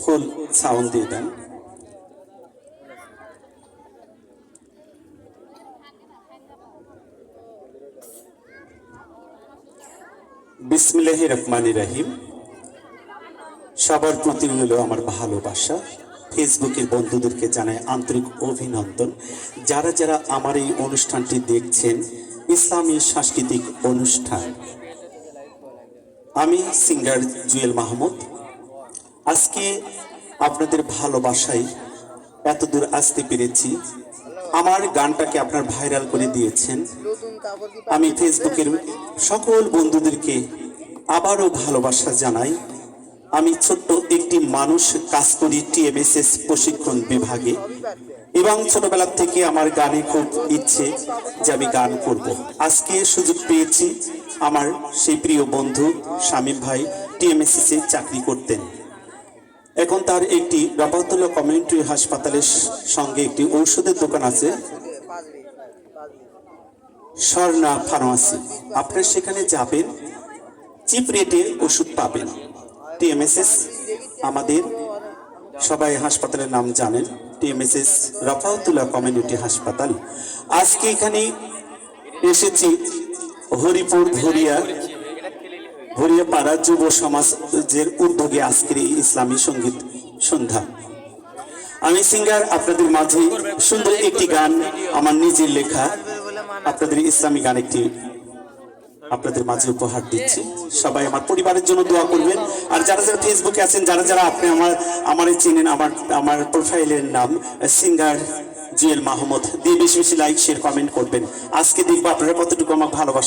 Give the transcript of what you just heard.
Full sound দিয়ে দেন। বিসমিল্লাহ রহমান রাহিম। সবার প্রতি হলো আমার ভালোবাসা। ফেসবুকের বন্ধুদেরকে জানাই আন্তরিক অভিনন্দন। যারা যারা আমার এই অনুষ্ঠানটি দেখছেন, ইসলামী সাংস্কৃতিক অনুষ্ঠান, আমি সিঙ্গার জুয়েল মাহমুদ আজকে আপনাদের ভালোবাসায় এত দূর আসতে পেরেছি। আমার গানটাকে আপনার ভাইরাল করে দিয়েছেন। আমি ফেসবুকের সকল বন্ধুদেরকে আবারও ভালোবাসা জানাই। আমি ছোট্ট একটি মানুষ কাজ করি টিএমএসএস প্রশিক্ষণ বিভাগে। এবং ছোটবেলা থেকে আমার গানে খুব ইচ্ছে যে আমি গান করব। আজকে সুযোগ পেয়েছি আমার সেই প্রিয় বন্ধু স্বামী ভাই টিএমএসএস চাকরি করতেন। এখন তার একটি রবাতুল্লাহ কমিউনিটি হাসপাতালের সঙ্গে একটি ঔষধের দোকান আছে। স্বর্ণা ফার্মাসি। আপনারা সেখানে যাবেন, চিপ রেটে ওষুধ পাবেন। টিএমএসএস আমাদের, সবাই হাসপাতালের নাম জানেন, টিএমএসএস রফাউতুল্লাহ কমিউনিটি হাসপাতাল। আজকে এখানে এসেছি হরিপুর ভরিয়া ভরিয়াপাড়া যুব সমাজের উদ্যোগে আজকের এই ইসলামী সংগীত সন্ধ্যা। আমি সিঙ্গার আপনাদের মাঝে সুন্দর একটি গান, আমার নিজের লেখা, আপনাদের ইসলামী গান একটি আপনাদের মাঝে উপহার দিচ্ছি। সবাই আমার পরিবারের জন্য দোয়া করবেন। আর যারা যারা ফেসবুকে আছেন, যারা যারা আপনি আমার আমার চিনেন, আমার আমার প্রোফাইলের নাম সিঙ্গার জুয়েল মাহমুদ, দিয়ে বেশি বেশি লাইক শেয়ার কমেন্ট করবেন। আজকে দেখব আপনারা কতটুকু আমার ভালোবাসা